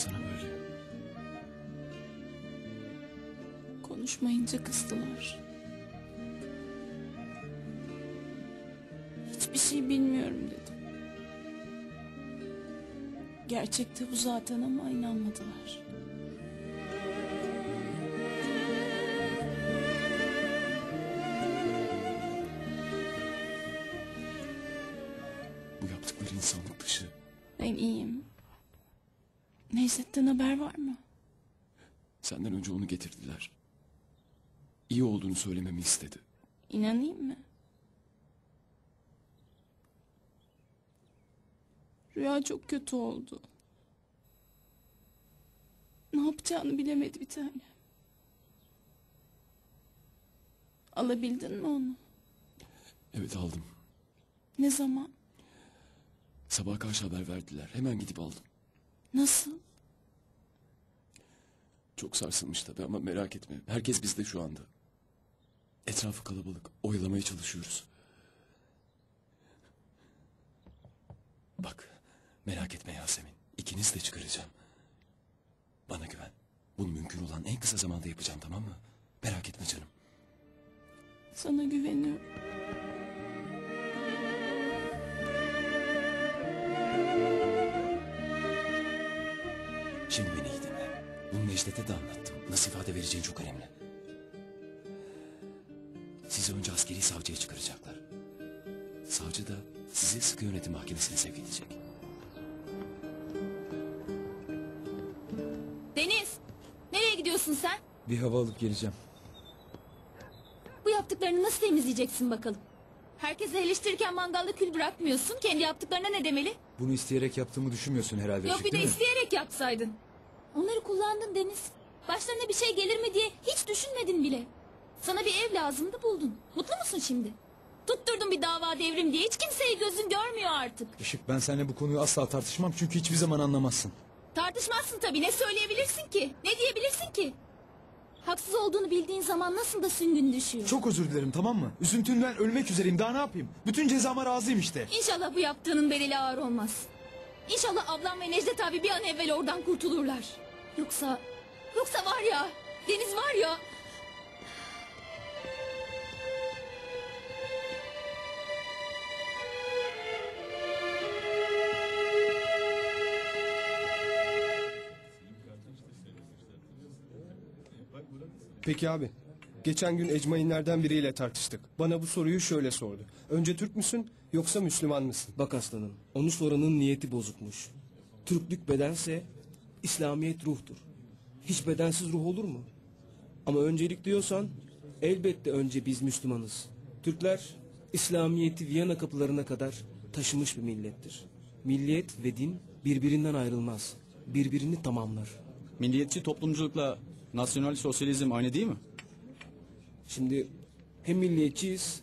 sana böyle? Konuşmayınca kızdılar. Hiçbir şey bilmiyorum dedim. Gerçekte bu zaten ama inanmadılar. Bu yaptıkları insanlık dışı. Ben iyiyim. Nevzet'ten haber var mı? Senden önce onu getirdiler. İyi olduğunu söylememi istedi. İnanayım mı? Rüya çok kötü oldu. Ne yapacağını bilemedi bir tane. Alabildin mi onu? Evet aldım. Ne zaman? Sabah karşı haber verdiler. Hemen gidip aldım. Nasıl? Çok sarsılmış tabii ama merak etme. Herkes bizde şu anda. Etrafı kalabalık. Oyalamaya çalışıyoruz. Bak merak etme Yasemin. İkiniz de çıkaracağım. Bana güven. Bunu mümkün olan en kısa zamanda yapacağım tamam mı? Merak etme canım. Sana güveniyorum. Şimdi beni iyi dinle. Bunu Necdet'e de anlattım. Nasıl ifade vereceğin çok önemli. Sizi önce askeri savcıya çıkaracaklar. Savcı da sizi sıkı yönetim mahkemesine sevk edecek. Deniz, nereye gidiyorsun sen? Bir hava alıp geleceğim. Bu yaptıklarını nasıl temizleyeceksin bakalım? Herkese eleştirirken mangalda kül bırakmıyorsun. Kendi yaptıklarına ne demeli? Bunu isteyerek yaptığımı düşünmüyorsun herhalde. Yok Işık, bir de değil mi? isteyerek yapsaydın. Onları kullandın Deniz. Başlarına bir şey gelir mi diye hiç düşünmedin bile. Sana bir ev lazımdı buldun. Mutlu musun şimdi? Tutturdun bir dava devrim diye hiç kimseyi gözün görmüyor artık. Işık ben seninle bu konuyu asla tartışmam çünkü hiçbir zaman anlamazsın. Tartışmazsın tabii ne söyleyebilirsin ki? Ne diyebilirsin ki? Haksız olduğunu bildiğin zaman nasıl da süngün düşüyor. Çok özür dilerim tamam mı? Üzüntümden ölmek üzereyim daha ne yapayım? Bütün cezama razıyım işte. İnşallah bu yaptığının bedeli ağır olmaz. İnşallah ablam ve Necdet abi bir an evvel oradan kurtulurlar. Yoksa... Yoksa var ya... Deniz var ya... Peki abi. Geçen gün ecmainlerden biriyle tartıştık. Bana bu soruyu şöyle sordu. Önce Türk müsün yoksa Müslüman mısın? Bak aslanım, onu soranın niyeti bozukmuş. Türklük bedense, İslamiyet ruhtur. Hiç bedensiz ruh olur mu? Ama öncelik diyorsan, elbette önce biz Müslümanız. Türkler, İslamiyet'i Viyana kapılarına kadar taşımış bir millettir. Milliyet ve din birbirinden ayrılmaz. Birbirini tamamlar. Milliyetçi toplumculukla nasyonal sosyalizm aynı değil mi? Şimdi hem milliyetçiyiz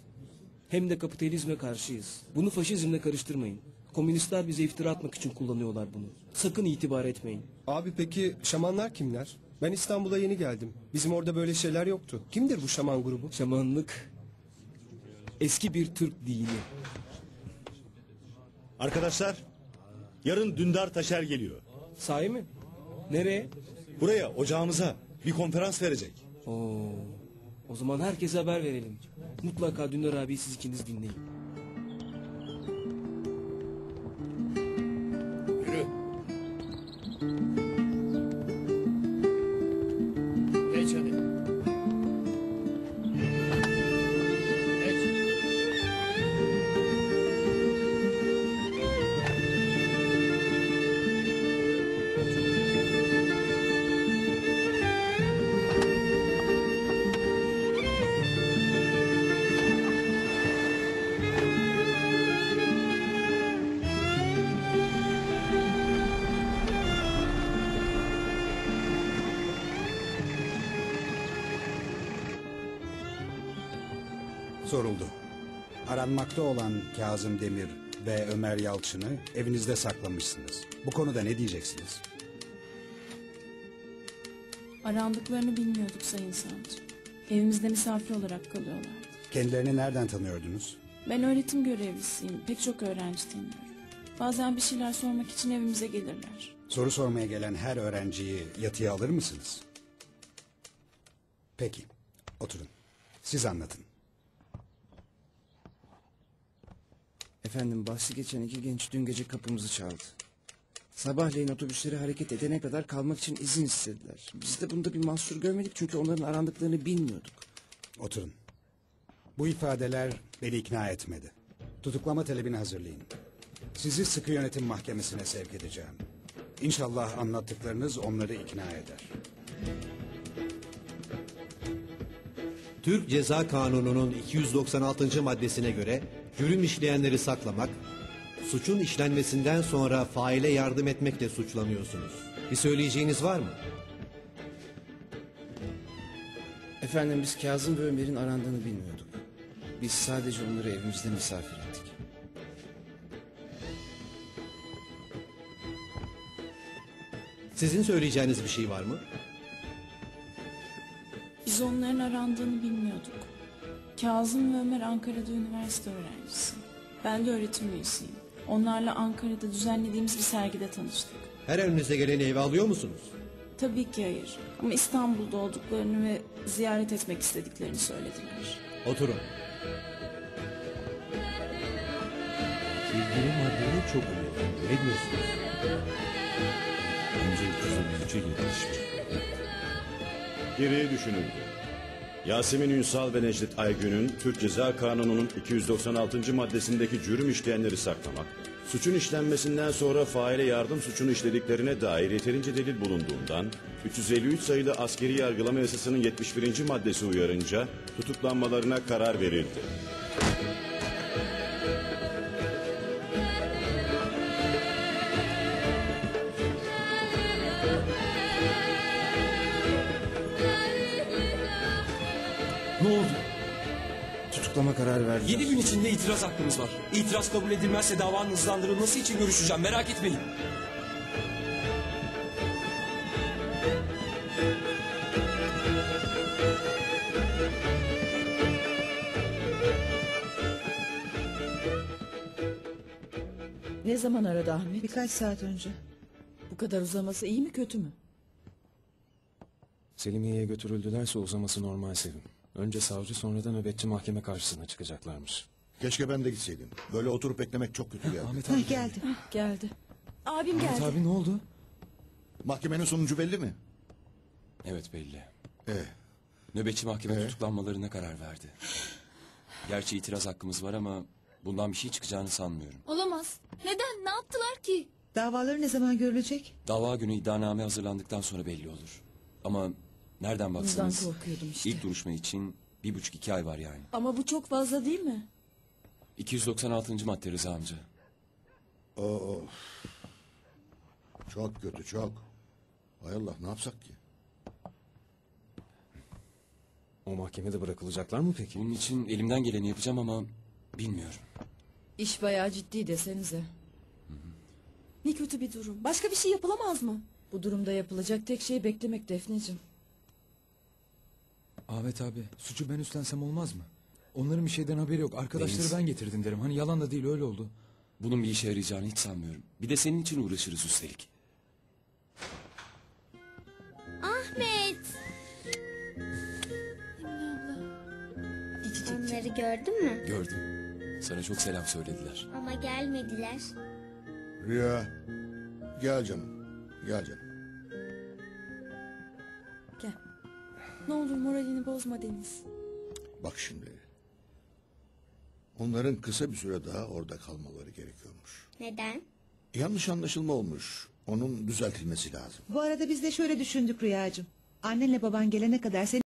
hem de kapitalizme karşıyız. Bunu faşizmle karıştırmayın. Komünistler bize iftira atmak için kullanıyorlar bunu. Sakın itibar etmeyin. Abi peki şamanlar kimler? Ben İstanbul'a yeni geldim. Bizim orada böyle şeyler yoktu. Kimdir bu şaman grubu? Şamanlık eski bir Türk dini. Arkadaşlar, yarın Dündar Taşer geliyor. Sahi mi? Nereye? Buraya, ocağımıza bir konferans verecek. Oo, o zaman herkese haber verelim. Mutlaka Dündar abi siz ikiniz dinleyin. Soruldu. Aranmakta olan Kazım Demir ve Ömer Yalçın'ı evinizde saklamışsınız. Bu konuda ne diyeceksiniz? Arandıklarını bilmiyorduk sayın savcı. Evimizde misafir olarak kalıyorlardı. Kendilerini nereden tanıyordunuz? Ben öğretim görevlisiyim. Pek çok öğrenci tanıyorum. Bazen bir şeyler sormak için evimize gelirler. Soru sormaya gelen her öğrenciyi yatıya alır mısınız? Peki, oturun. Siz anlatın. Efendim bahsi geçen iki genç dün gece kapımızı çaldı. Sabahleyin otobüsleri hareket edene kadar kalmak için izin istediler. Biz de bunda bir mahsur görmedik çünkü onların arandıklarını bilmiyorduk. Oturun. Bu ifadeler beni ikna etmedi. Tutuklama talebini hazırlayın. Sizi sıkı yönetim mahkemesine sevk edeceğim. İnşallah anlattıklarınız onları ikna eder. Türk Ceza Kanunu'nun 296. maddesine göre cürüm işleyenleri saklamak, suçun işlenmesinden sonra faile yardım etmekle suçlanıyorsunuz. Bir söyleyeceğiniz var mı? Efendim biz Kazım ve Ömer'in arandığını bilmiyorduk. Biz sadece onları evimizde misafir ettik. Sizin söyleyeceğiniz bir şey var mı? Biz onların arandığını bilmiyorduk. Kazım ve Ömer Ankara'da üniversite öğrencisi. Ben de öğretim üyesiyim. Onlarla Ankara'da düzenlediğimiz bir sergide tanıştık. Her önünüze geleni eve alıyor musunuz? Tabii ki hayır. Ama İstanbul'da olduklarını ve ziyaret etmek istediklerini söylediler. Oturun. İlgili maddeyi çok önemli. Ne diyorsunuz? Önce 353'e girmiş. Geriye düşünüldü. Yasemin Ünsal ve Necdet Aygün'ün Türk Ceza Kanunu'nun 296. maddesindeki cürüm işleyenleri saklamak, suçun işlenmesinden sonra faile yardım suçunu işlediklerine dair yeterince delil bulunduğundan 353 sayılı askeri yargılama yasasının 71. maddesi uyarınca tutuklanmalarına karar verildi. Tutuklama kararı verdiler. Yedi gün içinde itiraz hakkımız var. İtiraz kabul edilmezse davanın hızlandırılması için görüşeceğim. Merak etmeyin. Ne zaman aradı Ahmet? Birkaç saat önce. Bu kadar uzaması iyi mi kötü mü? Selimiye'ye götürüldülerse uzaması normal Sevim. Önce savcı sonra da nöbetçi mahkeme karşısına çıkacaklarmış. Keşke ben de gitseydim. Böyle oturup beklemek çok kötü geldi. Ahmet abi. geldi. Geldi. Abim Ahmet geldi. abi ne oldu? Mahkemenin sonucu belli mi? Evet belli. Ee, Nöbetçi mahkeme Ee? tutuklanmalarına karar verdi. Gerçi itiraz hakkımız var ama bundan bir şey çıkacağını sanmıyorum. Olamaz. Neden? Ne yaptılar ki? Davaları ne zaman görülecek? Dava günü iddianame hazırlandıktan sonra belli olur. Ama nereden Bundan baksanız korkuyordum işte. ilk duruşma için bir buçuk iki ay var yani. Ama bu çok fazla değil mi? 296. madde Rıza amca. o, Çok kötü çok. Hay Allah ne yapsak ki? O mahkemede bırakılacaklar mı peki? Bunun için elimden geleni yapacağım ama bilmiyorum. İş bayağı ciddi desenize. Ne kötü bir durum. Başka bir şey yapılamaz mı? Bu durumda yapılacak tek şey beklemek Defneciğim. Ahmet abi suçu ben üstlensem olmaz mı? Onların bir şeyden haberi yok. Arkadaşları Deniz. ben getirdim derim. Hani yalan da değil öyle oldu. Bunun bir işe yarayacağını hiç sanmıyorum. Bir de senin için uğraşırız üstelik. Ahmet. Onları gördün mü? Gördüm. Sana çok selam söylediler. Ama gelmediler. Rüya. Gel canım. Gel canım. Ne olur moralini bozma Deniz. Bak şimdi. Onların kısa bir süre daha orada kalmaları gerekiyormuş. Neden? Yanlış anlaşılma olmuş. Onun düzeltilmesi lazım. Bu arada biz de şöyle düşündük Rüyacığım. Annenle baban gelene kadar seni